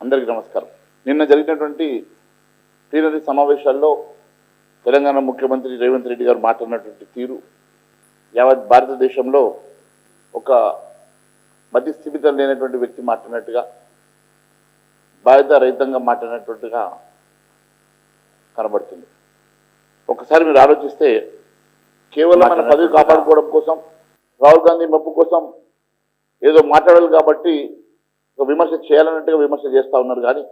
అందరికీ నమస్కారం. నిన్న జరిగినటువంటి ప్లీనరీ సమావేశాల్లో తెలంగాణ ముఖ్యమంత్రి రేవంత్ రెడ్డి గారు మాట్లాడినటువంటి తీరు యావత్ భారతదేశంలో ఒక మధ్యస్థిమితం లేనటువంటి వ్యక్తి మాట్లాడినట్టుగా బాధ్యత రహితంగా మాట్లాడినట్టుగా కనబడుతుంది. ఒకసారి మీరు ఆలోచిస్తే కేవలం మన పదవి కాపాడుకోవడం కోసం రాహుల్ గాంధీ మప్పు కోసం ఏదో మాట్లాడాలి కాబట్టి విమర్శ చేయాలన్నట్టుగా విమర్శ చేస్తూ ఉన్నారు కానీ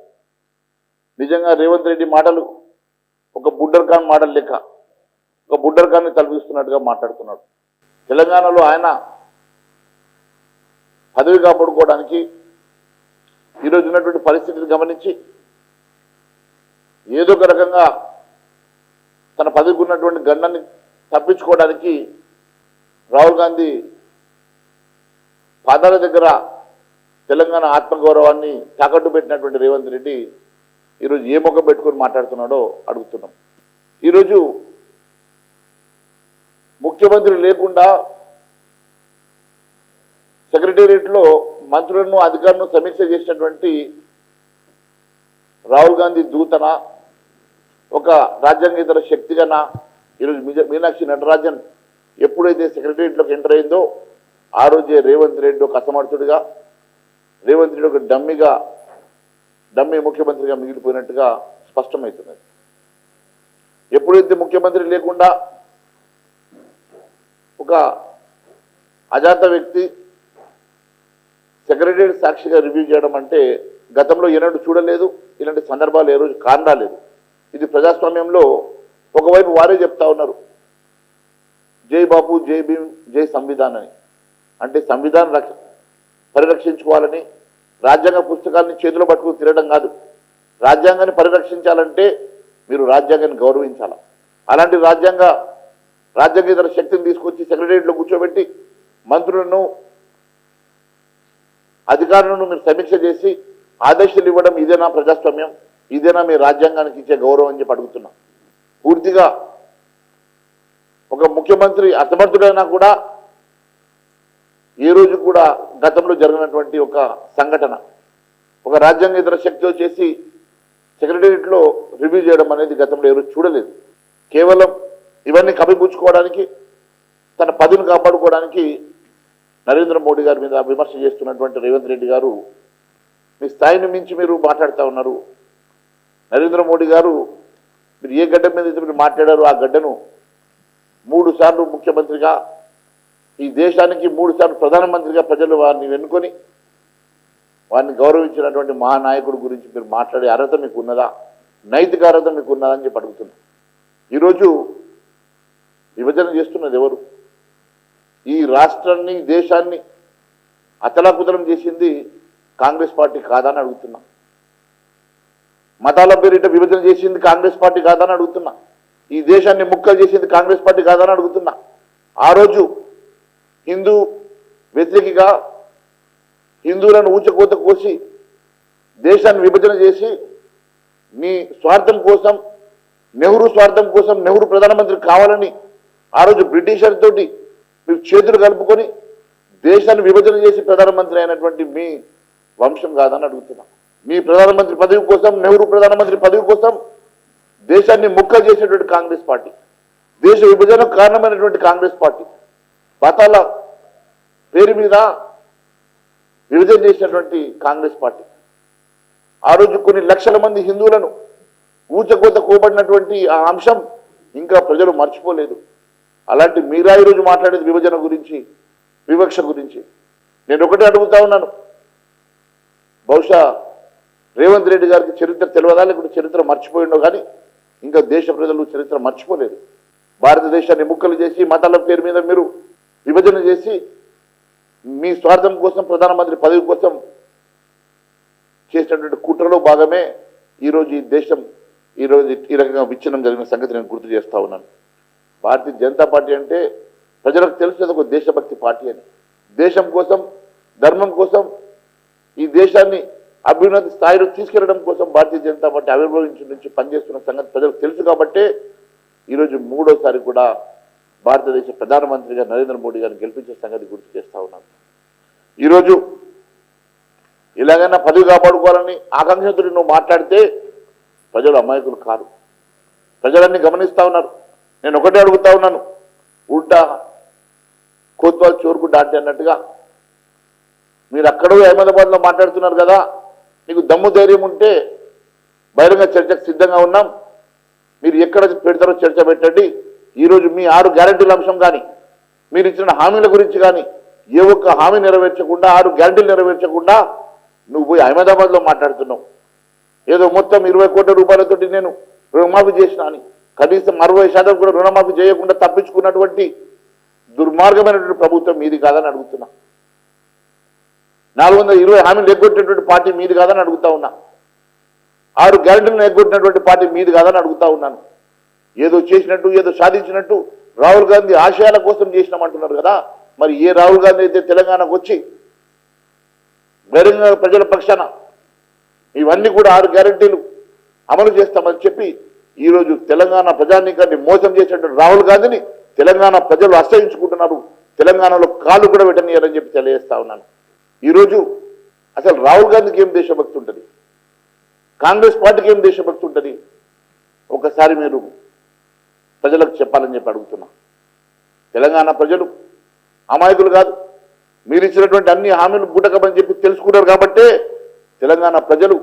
నిజంగా రేవంత్ రెడ్డి మాటలు ఒక బుడ్డర్ ఖాన్ మాటలు లెక్క ఒక బుడ్డర్ ఖాన్ని తలపిస్తున్నట్టుగా మాట్లాడుతున్నాడు. తెలంగాణలో ఆయన పదవి కాపాడుకోవడానికి ఈరోజు ఉన్నటువంటి పరిస్థితిని గమనించి ఏదో ఒక రకంగా తన పదవికి ఉన్నటువంటి గండాన్ని తప్పించుకోవడానికి రాహుల్ గాంధీ పాదాల దగ్గర తెలంగాణ ఆత్మగౌరవాన్ని తాకట్టు పెట్టినటువంటి రేవంత్ రెడ్డి ఈరోజు ఏ ముఖం పెట్టుకొని మాట్లాడుతున్నాడో అడుగుతున్నాం. ఈరోజు ముఖ్యమంత్రి లేకుండా సెక్రటేరియట్లో మంత్రులను అధికారులను సమీక్ష చేసినటువంటి రాహుల్ గాంధీ దూతన ఒక రాజ్యాంగేతర శక్తిగాన ఈరోజు మీనాక్షి నటరాజన్ ఎప్పుడైతే సెక్రటేరియట్లోకి ఎంటర్ అయిందో ఆ రోజే రేవంత్ రెడ్డి ఒక అసమర్థుడిగా రేవంత్ రెడ్డి ఒక డమ్మిగా డమ్మి ముఖ్యమంత్రిగా మిగిలిపోయినట్టుగా స్పష్టమవుతున్నది ఎప్పుడైతే ముఖ్యమంత్రి లేకుండా ఒక అజాత వ్యక్తి సెక్రటరీ సాక్షిగా రివ్యూ చేయడం అంటే గతంలో ఎన్నడూ చూడలేదు ఇలాంటి సందర్భాలు ఏ రోజు కారణాలేదు. ఇది ప్రజాస్వామ్యంలో ఒకవైపు వారే చెప్తా ఉన్నారు జై బాబు జై భీమ్ జై సంవిధాన్ అని. అంటే సంవిధానం రక్ష పరిరక్షించుకోవాలని రాజ్యాంగ పుస్తకాన్ని చేతిలో పట్టుకుని తిరగడం కాదు. రాజ్యాంగాన్ని పరిరక్షించాలంటే మీరు రాజ్యాంగాన్ని గౌరవించాలి? అలాంటి రాజ్యాంగ రాజ్యాంగేతర శక్తిని తీసుకొచ్చి సెక్రటరియట్లో కూర్చోబెట్టి మంత్రులను అధికారులను మీరు సమీక్ష చేసి ఆదేశాలు ఇవ్వడం ఇదేనా ప్రజాస్వామ్యం ఇదేనా మీ రాజ్యాంగానికి ఇచ్చే గౌరవం అని చెప్పి అడుగుతున్నా. పూర్తిగా ఒక ముఖ్యమంత్రి అసమర్థుడైనా కూడా ఈ రోజు కూడా గతంలో జరిగినటువంటి ఒక సంఘటన ఒక రాజ్యాంగేతర శక్తితో చేసి సెక్రటరియట్లో రివ్యూ చేయడం అనేది గతంలో ఎవరు చూడలేదు. కేవలం ఇవన్నీ కప్పిపుచ్చుకోవడానికి తన పదవిని కాపాడుకోవడానికి నరేంద్ర మోడీ గారి మీద విమర్శ చేస్తున్నటువంటి రేవంత్ రెడ్డి గారు మీ స్థాయిని మించి మీరు మాట్లాడుతూ ఉన్నారు. నరేంద్ర మోడీ గారు మీరు ఏ గడ్డ మీద అయితే మీరు మాట్లాడారో ఆ గడ్డను మూడు సార్లు ముఖ్యమంత్రిగా ఈ దేశానికి మూడు సార్లు ప్రధానమంత్రిగా ప్రజలు వారిని వెనుకొని వారిని గౌరవించినటువంటి మహానాయకుడు గురించి మీరు మాట్లాడే అర్హత మీకు ఉన్నదా నైతిక అర్హత మీకు ఉన్నదా అని చెప్పి అడుగుతున్నా. ఈరోజు విభజన చేస్తున్నది ఎవరు? ఈ రాష్ట్రాన్ని దేశాన్ని అతలాకుతలం చేసింది కాంగ్రెస్ పార్టీ కాదని అడుగుతున్నా. మతాల పేరిట విభజన చేసింది కాంగ్రెస్ పార్టీ కాదని అడుగుతున్నా. ఈ దేశాన్ని ముక్కలు చేసింది కాంగ్రెస్ పార్టీ కాదని అడుగుతున్నా. ఆ రోజు హిందూ వ్యతిరేకిగా హిందువులను ఊచకోత కోసి దేశాన్ని విభజన చేసి మీ స్వార్థం కోసం నెహ్రూ స్వార్థం కోసం నెహ్రూ ప్రధానమంత్రి కావాలని ఆ రోజు బ్రిటిషర్ తోటి మీరు చేతులు కలుపుకొని దేశాన్ని విభజన చేసి ప్రధానమంత్రి అయినటువంటి మీ వంశం కాదని అడుగుతున్నా. మీ ప్రధానమంత్రి పదవి కోసం నెహ్రూ ప్రధానమంత్రి పదవి కోసం దేశాన్ని ముక్క చేసేటువంటి కాంగ్రెస్ పార్టీ దేశ విభజనకు కారణమైనటువంటి కాంగ్రెస్ పార్టీ. మతాల పేరు మీద విభజన చేసినటువంటి కాంగ్రెస్ పార్టీ. ఆ రోజు కొన్ని లక్షల మంది హిందువులను ఊచకూత కోబడినటువంటి ఆ అంశం ఇంకా ప్రజలు మర్చిపోలేదు. అలాంటి మీరా ఈరోజు మాట్లాడేది విభజన గురించి వివక్ష గురించి. నేను ఒకటే అడుగుతా ఉన్నాను. బహుశా రేవంత్ రెడ్డి గారికి చరిత్ర తెలియదా? లేకుంటే చరిత్ర మర్చిపోయిండో కానీ ఇంకా దేశ ప్రజలు చరిత్ర మర్చిపోలేదు. భారతదేశాన్ని ముక్కలు చేసి మతాల పేరు మీద మీరు విభజన చేసి మీ స్వార్థం కోసం ప్రధానమంత్రి పదవి కోసం చేసినటువంటి కుట్రలో భాగమే ఈరోజు ఈ దేశం ఈరోజు ఈ రకంగా విచ్ఛిన్నం జరిగిన సంగతి నేను గుర్తు చేస్తా ఉన్నాను. భారతీయ జనతా పార్టీ అంటే ప్రజలకు తెలుసు అది ఒక దేశభక్తి పార్టీ అని. దేశం కోసం ధర్మం కోసం ఈ దేశాన్ని అభ్యున్నతి స్థాయిలో తీసుకెళ్ళడం కోసం భారతీయ జనతా పార్టీ ఆవిర్భవించి నుంచి పనిచేస్తున్న సంగతి ప్రజలకు తెలుసు కాబట్టే ఈరోజు మూడోసారి కూడా భారతదేశ ప్రధానమంత్రిగా నరేంద్ర మోడీ గారిని గెలిపించే సంగతి గుర్తు చేస్తూ ఉన్నాను. ఈరోజు ఇలాగైనా పదవి కాపాడుకోవాలని ఆకాంక్షతో నువ్వు మాట్లాడితే ప్రజలు అమాయకులు కారు. ప్రజలన్నీ గమనిస్తూ ఉన్నారు. నేను ఒకటే అడుగుతా ఉన్నాను. ఉల్టా కోత్వాల్ చోరుకు దాటి అన్నట్టుగా. మీరు అక్కడో అహ్మదాబాద్లో మాట్లాడుతున్నారు కదా నీకు దమ్ము ధైర్యం ఉంటే బహిరంగ చర్చకు సిద్ధంగా ఉన్నాం. మీరు ఎక్కడ పెడతారో చర్చ పెట్టండి. ఈరోజు మీ ఆరు గ్యారంటీల అంశం కానీ మీరు ఇచ్చిన హామీల గురించి కానీ ఏ ఒక్క హామీ నెరవేర్చకుండా ఆరు గ్యారంటీలు నెరవేర్చకుండా నువ్వు పోయి అహ్మదాబాద్లో మాట్లాడుతున్నావు. ఏదో మొత్తం ఇరవై కోట్ల రూపాయలతోటి నేను రుణమాఫీ చేసిన అని కనీసం అరవై శాతం కూడా రుణమాఫీ చేయకుండా తప్పించుకున్నటువంటి దుర్మార్గమైనటువంటి ప్రభుత్వం మీది కాదని అడుగుతున్నా. నాలుగు వందల ఇరవై హామీలు ఎగ్గొట్టినటువంటి పార్టీ మీది కాదని అడుగుతా ఉన్నా. ఆరు గ్యారెంటీలను ఎగ్గొట్టినటువంటి పార్టీ మీది కాదని అడుగుతా ఉన్నాను. ఏదో చేసినట్టు ఏదో సాధించినట్టు రాహుల్ గాంధీ ఆశయాల కోసం చేసినామంటున్నారు కదా. మరి ఏ రాహుల్ గాంధీ అయితే తెలంగాణకు వచ్చి బహిరంగ ప్రజల పక్షాన ఇవన్నీ కూడా ఆరు గ్యారంటీలు అమలు చేస్తామని చెప్పి ఈరోజు తెలంగాణ ప్రజానీకాన్ని మోసం చేసినటువంటి రాహుల్ గాంధీని తెలంగాణ ప్రజలు ఆశ్రయించుకుంటున్నారు తెలంగాణలో కాలు కూడా పెట్టనియారని చెప్పి తెలియజేస్తా ఉన్నాను. ఈరోజు అసలు రాహుల్ గాంధీకి ఏం దేశభక్తి ఉంటుంది? కాంగ్రెస్ పార్టీకి ఏం దేశభక్తి ఉంటుంది? ఒకసారి మీరు ప్రజలకు చెప్పాలని చెప్పి అడుగుతున్నా. తెలంగాణ ప్రజలు అమాయకులు కాదు. మీరు ఇచ్చినటువంటి అన్ని హామీలు గుటకమని చెప్పి తెలుసుకున్నారు కాబట్టే తెలంగాణ ప్రజలు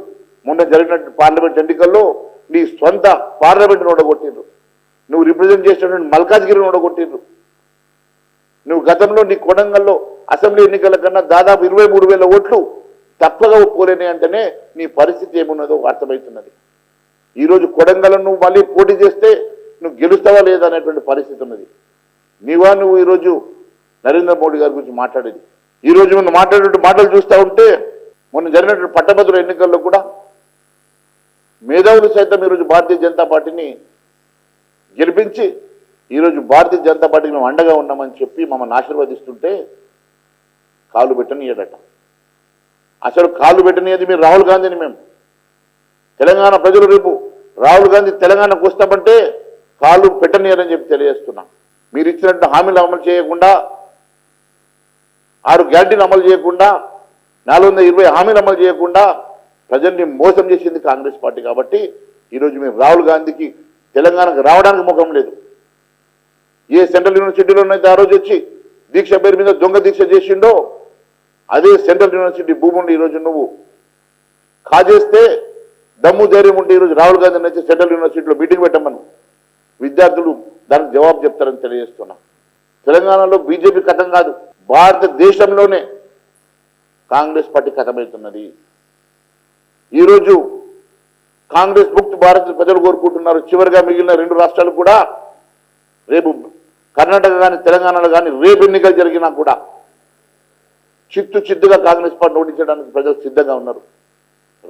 మొన్న జరిగినటువంటి పార్లమెంట్ ఎన్నికల్లో నీ సొంత పార్లమెంట్ను ఓడగొట్టిండ్రు. నువ్వు రిప్రజెంట్ చేసినటువంటి మల్కాజ్గిరిని ఓడగొట్టిండ్రు. నువ్వు గతంలో నీ కొడంగల్లో అసెంబ్లీ ఎన్నికల కన్నా దాదాపు ఇరవై మూడు వేల ఓట్లు తప్పగా ఒప్పుకోలేని అంటేనే నీ పరిస్థితి ఏమున్నదో అర్థమవుతున్నది. ఈరోజు కొడంగల్ నువ్వు మళ్ళీ పోటీ చేస్తే నువ్వు గెలుస్తావా లేదా అనేటువంటి పరిస్థితి ఉన్నది. నీవా నువ్వు ఈరోజు నరేంద్ర మోడీ గారి గురించి మాట్లాడేది. ఈరోజు మనం మాట్లాడే మాటలు చూస్తూ ఉంటే మొన్న జరిగినటువంటి పట్టభద్రుల ఎన్నికల్లో కూడా మేధావులు సైతం ఈరోజు భారతీయ జనతా పార్టీని గెలిపించి ఈరోజు భారతీయ జనతా పార్టీకి మేము అండగా ఉన్నామని చెప్పి మమ్మల్ని ఆశీర్వదిస్తుంటే కాలు పెట్టనియడట. అసలు కాలు పెట్టనియది మీరు రాహుల్ గాంధీని మేము. తెలంగాణ ప్రజలు రేపు రాహుల్ గాంధీ తెలంగాణకు వస్తామంటే కాలు పెట్టనీయరని చెప్పి తెలియజేస్తున్నాం. మీరు ఇచ్చినట్టు హామీలు అమలు చేయకుండా ఆరు గ్యారంటీలు అమలు చేయకుండా నాలుగు వందల ఇరవై హామీలు అమలు చేయకుండా ప్రజల్ని మోసం చేసింది కాంగ్రెస్ పార్టీ కాబట్టి ఈరోజు మేము రాహుల్ గాంధీకి తెలంగాణకు రావడానికి ముఖం లేదు. ఏ సెంట్రల్ యూనివర్సిటీలోనైతే ఆ రోజు వచ్చి దీక్ష పేరు మీద దొంగ దీక్ష చేసిండో అదే సెంట్రల్ యూనివర్సిటీ భూముండి ఈరోజు నువ్వు కాజేస్తే దమ్ము ధైర్యం ఉంటే ఈరోజు రాహుల్ గాంధీని వచ్చి సెంట్రల్ యూనివర్సిటీలో మీటింగ్ పెట్టమను విద్యార్థులు దానికి జవాబు చెప్తారని తెలియజేస్తున్నా. తెలంగాణలో బీజేపీ కథం కాదు భారతదేశంలోనే కాంగ్రెస్ పార్టీ కథమవుతున్నది. ఈరోజు కాంగ్రెస్ ముక్త భారత్ ప్రజలు కోరుకుంటున్నారు. చివరిగా మిగిలిన రెండు రాష్ట్రాలు కూడా రేపు కర్ణాటక కానీ తెలంగాణలో కానీ రేపు ఎన్నికలు జరిగినా కూడా చిత్తు చిత్తుగా కాంగ్రెస్ పార్టీ ఓడించడానికి ప్రజలు సిద్ధంగా ఉన్నారు.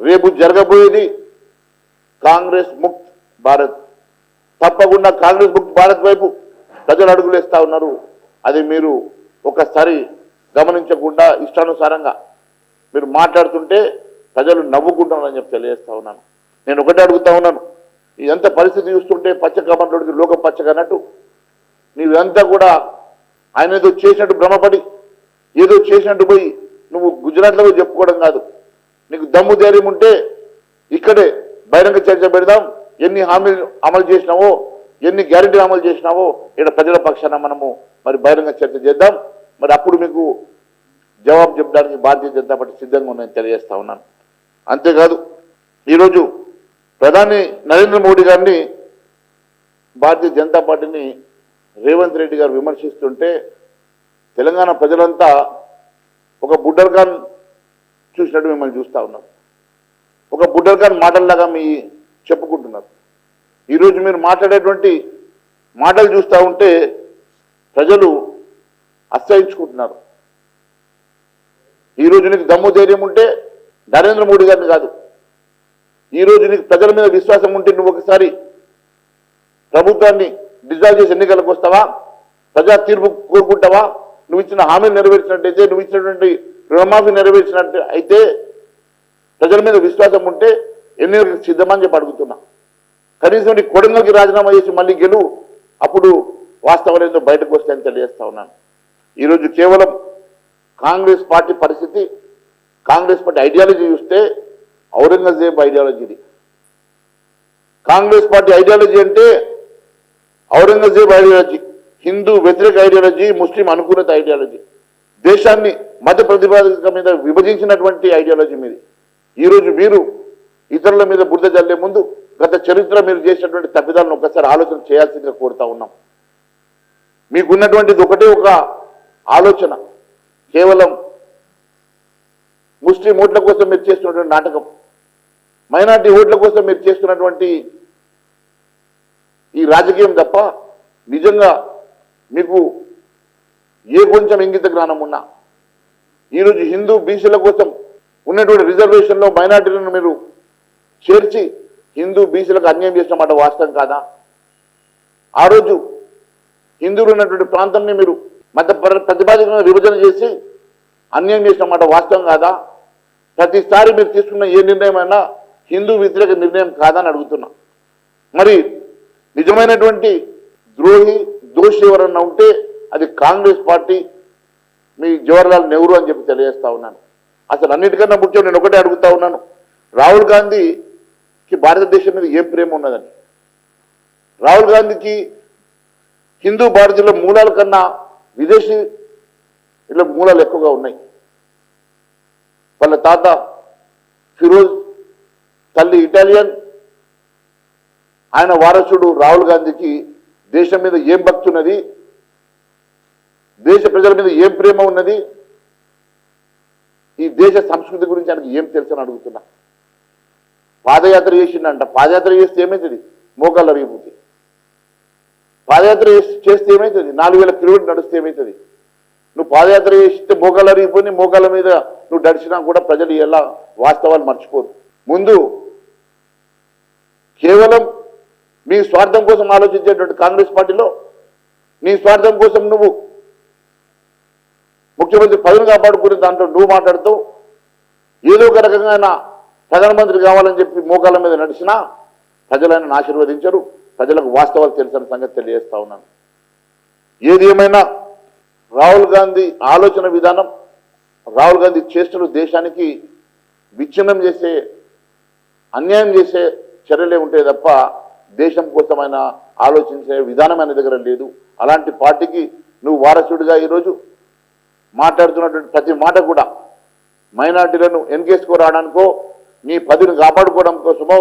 రేపు జరగబోయేది కాంగ్రెస్ ముక్త్ భారత్ తప్పకుండా కాంగ్రెస్ భారత్ వైపు ప్రజలు అడుగులేస్తా ఉన్నారు. అది మీరు ఒకసారి గమనించకుండా ఇష్టానుసారంగా మీరు మాట్లాడుతుంటే ప్రజలు నవ్వుకుంటున్నారని చెప్పి తెలియజేస్తా ఉన్నాను. నేను ఒకటే అడుగుతా ఉన్నాను. ఇదంతా పరిస్థితి చూస్తుంటే పచ్చ కమర్లోడికి లోకం పచ్చకన్నట్టు నీవంతా కూడా ఆయన ఏదో చేసినట్టు భ్రమపడి ఏదో చేసినట్టు పోయి నువ్వు గుజరాత్లో చెప్పుకోవడం కాదు. నీకు దమ్ము ధైర్యం ఉంటే ఇక్కడే బహిరంగ చర్చ పెడదాం. ఎన్ని హామీలు అమలు చేసినావో ఎన్ని గ్యారెంటీలు అమలు చేసినావో ఇక్కడ ప్రజల పక్షాన మనము మరి బహిరంగ చర్చ చేద్దాం. మరి అప్పుడు మీకు జవాబు చెప్పడానికి భారతీయ జనతా పార్టీ సిద్ధంగా ఉందని తెలియజేస్తా ఉన్నాను. అంతేకాదు ఈరోజు ప్రధాని నరేంద్ర మోడీ గారిని భారతీయ జనతా పార్టీని రేవంత్ రెడ్డి గారు విమర్శిస్తుంటే తెలంగాణ ప్రజలంతా ఒక బుడ్డర్ ఖాన్ చూసినట్టు మిమ్మల్ని చూస్తూ ఉన్నారు. ఒక బుడ్డర్ ఖాన్ మాటల్లాగా మీ చెప్పుకుంటున్నారు. ఈరోజు మీరు మాట్లాడేటువంటి మాటలు చూస్తూ ఉంటే ప్రజలు అసహించుకుంటున్నారు. ఈరోజు నీకు దమ్ము ధైర్యం ఉంటే నరేంద్ర మోడీ గారిని కాదు. ఈరోజు నీకు ప్రజల మీద విశ్వాసం ఉంటే నువ్వు ఒకసారి ప్రభుత్వాన్ని డిజాల్వ్ చేసి ఎన్నికలకు వస్తావా? ప్రజా తీర్పు కోరుకుంటావా? నువ్వు ఇచ్చిన హామీలు నెరవేర్చినట్టయితే నువ్వు ఇచ్చినటువంటి రుణమాఫీ నెరవేర్చినట్టు అయితే ప్రజల మీద విశ్వాసం ఉంటే ఎన్నికలకు సిద్ధమని చెప్పి అడుగుతున్నా. కనీసం నీ కొడంగల్కి రాజీనామా చేసి మళ్ళీ గెలువు అప్పుడు వాస్తవాలు ఏందో బయటకు వస్తాయని తెలియజేస్తా ఉన్నాను. ఈరోజు కేవలం కాంగ్రెస్ పార్టీ పరిస్థితి కాంగ్రెస్ పార్టీ ఐడియాలజీ చూస్తే ఔరంగజేబ్ ఐడియాలజీ ఇది కాంగ్రెస్ పార్టీ ఐడియాలజీ అంటే ఔరంగజేబ్ ఐడియాలజీ హిందూ వ్యతిరేక ఐడియాలజీ ముస్లిం అనుకూలత ఐడియాలజీ. దేశాన్ని మత ప్రతిపాదిక మీద విభజించినటువంటి ఐడియాలజీ మీది. ఈరోజు మీరు ఇతరుల మీద బురద జల్లే ముందు గత చరిత్ర మీరు చేసినటువంటి తప్పిదాలను ఒకసారి ఆలోచన చేయాల్సిందిగా కోరుతా ఉన్నాం. మీకున్నటువంటిది ఒకటే ఒక ఆలోచన. కేవలం ముస్లిం ఓట్ల కోసం మీరు చేస్తున్నటువంటి నాటకం. మైనార్టీ ఓట్ల కోసం మీరు చేస్తున్నటువంటి ఈ రాజకీయం తప్ప నిజంగా మీకు ఏ కొంచెం ఇంగిత జ్ఞానం ఉన్నా ఈరోజు హిందూ బీసీల కోసం ఉన్నటువంటి రిజర్వేషన్లో మైనార్టీలను మీరు చేర్చి హిందూ బీసీలకు అన్యాయం చేసిన మాట వాస్తవం కాదా? ఆ రోజు హిందువులు ఉన్నటువంటి ప్రాంతాన్ని మీరు మత ప్ర- ప్రతిపాదికను విభజన చేసి అన్యాయం చేసిన మాట వాస్తవం కాదా? ప్రతిసారి మీరు తీసుకున్న ఏ నిర్ణయం అయినా హిందూ వ్యతిరేక నిర్ణయం కాదని అడుగుతున్నా. మరి నిజమైనటువంటి ద్రోహి దోషి ఎవరన్నా ఉంటే అది కాంగ్రెస్ పార్టీ మీ జవహర్లాల్ నెహ్రూ అని చెప్పి తెలియజేస్తా ఉన్నాను. అసలు అన్నిటికన్నా ముఖ్యం నేను ఒకటే అడుగుతా ఉన్నాను. రాహుల్ గాంధీ కి భారతదేశం మీద ఏం ప్రేమ ఉన్నదని రాహుల్ గాంధీకి హిందూ భారతీయుల మూలాల కన్నా విదేశీ ఇలా మూలాలు ఎక్కువగా ఉన్నాయి వాళ్ళ తాత ఫిరోజ్ తల్లి ఇటాలియన్ ఆయన వారసుడు రాహుల్ గాంధీకి దేశం మీద ఏం భక్తి ఉన్నది దేశ ప్రజల మీద ఏం ప్రేమ ఉన్నది ఈ దేశ సంస్కృతి గురించి ఆయనకి ఏం తెలుసు అని అడుగుతున్నా పాదయాత్ర చేసిండంట. పాదయాత్ర చేస్తే ఏమవుతుంది మోకాళ్ళ రీపోతే పాదయాత్ర చేస్తే ఏమవుతుంది నాలుగు వేల కిలోమీటర్లు నడిస్తే ఏమవుతుంది నువ్వు పాదయాత్ర చేస్తే మోకాళ్ళ అరిగిపోయి మోకాళ్ళ మీద నువ్వు నడిచినా కూడా ప్రజలు ఎలా వాస్తవాలు మర్చిపోరు. ముందు కేవలం మీ స్వార్థం కోసం ఆలోచించేటువంటి కాంగ్రెస్ పార్టీలో నీ స్వార్థం కోసం నువ్వు ముఖ్యమంత్రి పదవిని కాపాడుకునే దాంట్లో నువ్వు మాట్లాడుతూ ఏదో ఒక రకంగా ప్రధానమంత్రి కావాలని చెప్పి మోకాళ్ళ మీద నడిచినా ప్రజలను ఆశీర్వదించరు. ప్రజలకు వాస్తవాలు తెలిసిన సంగతి తెలియజేస్తా ఉన్నాను. ఏది ఏమైనా రాహుల్ గాంధీ ఆలోచన విధానం రాహుల్ గాంధీ చేష్టలు దేశానికి విచ్ఛిన్నం చేసే అన్యాయం చేసే చర్యలే ఉంటాయి తప్ప దేశం కోసం ఆయన ఆలోచించే విధానం ఆయన దగ్గర లేదు. అలాంటి పార్టీకి నువ్వు వారసుడిగా ఈరోజు మాట్లాడుతున్నటువంటి ప్రతి మాట కూడా మైనార్టీలను ఎన్కేసుకో రావడానికో నీ పదిని కాపాడుకోవడం కోసమో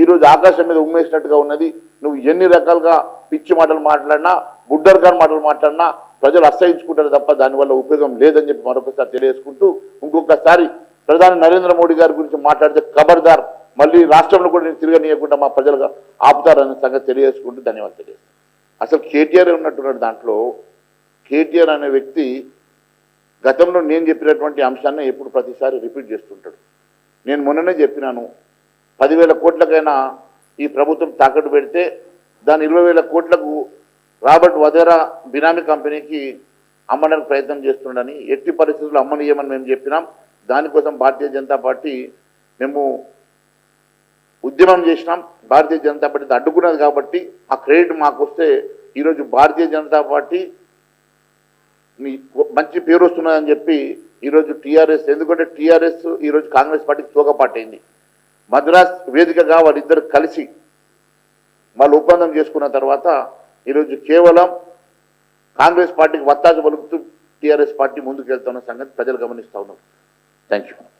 ఈరోజు ఆకాశం మీద ఉమ్మేసినట్టుగా ఉన్నది. నువ్వు ఎన్ని రకాలుగా పిచ్చి మాటలు మాట్లాడినా బుడ్డర్గాన్ మాటలు మాట్లాడినా ప్రజలు అసహించుకుంటారు తప్ప దానివల్ల ఉపయోగం లేదని చెప్పి మరొకసారి తెలియజేసుకుంటూ ఇంకొకసారి ప్రధాని నరేంద్ర మోడీ గారి గురించి మాట్లాడితే ఖబర్దార్ మళ్ళీ రాష్ట్రంలో కూడా నేను తిరగనీయకుండా మా ప్రజలుగా ఆపుతారనే సంగతి తెలియజేసుకుంటూ ధన్యవాదాలు తెలియజేస్తాను అసలు కేటీఆర్ ఉన్నట్టున్నాడు దాంట్లో. కేటీఆర్ అనే వ్యక్తి గతంలో నేను చెప్పినటువంటి అంశాన్ని ఎప్పుడు ప్రతిసారి రిపీట్ చేస్తుంటాడు. నేను మొన్ననే చెప్పినాను. పదివేల కోట్లకైనా ఈ ప్రభుత్వం తాకట్టు పెడితే దాని ఇరవై వేల కోట్లకు రాబర్ట్ వదేరా బినామీ కంపెనీకి అమ్మడానికి ప్రయత్నం చేస్తుండని ఎట్టి పరిస్థితుల్లో అమ్మనీయమని మేము చెప్పినాం. దానికోసం భారతీయ జనతా పార్టీ మేము ఉద్యమం చేసినాం. భారతీయ జనతా పార్టీ అడ్డుకున్నది కాబట్టి ఆ క్రెడిట్ మాకు వస్తే ఈరోజు భారతీయ జనతా పార్టీ మంచి పేరు వస్తున్నదని చెప్పి ఈరోజు టీఆర్ఎస్ ఎందుకంటే టీఆర్ఎస్ ఈరోజు కాంగ్రెస్ పార్టీకి తోకపాటు మద్రాస్ వేదికగా వాళ్ళిద్దరు కలిసి వాళ్ళు ఒప్పందం చేసుకున్న తర్వాత ఈరోజు కేవలం కాంగ్రెస్ పార్టీకి వత్తాసు పలుకుతూ టీఆర్ఎస్ పార్టీ ముందుకు వెళ్తున్న సంగతి ప్రజలు గమనిస్తూ ఉన్నారు. Thank you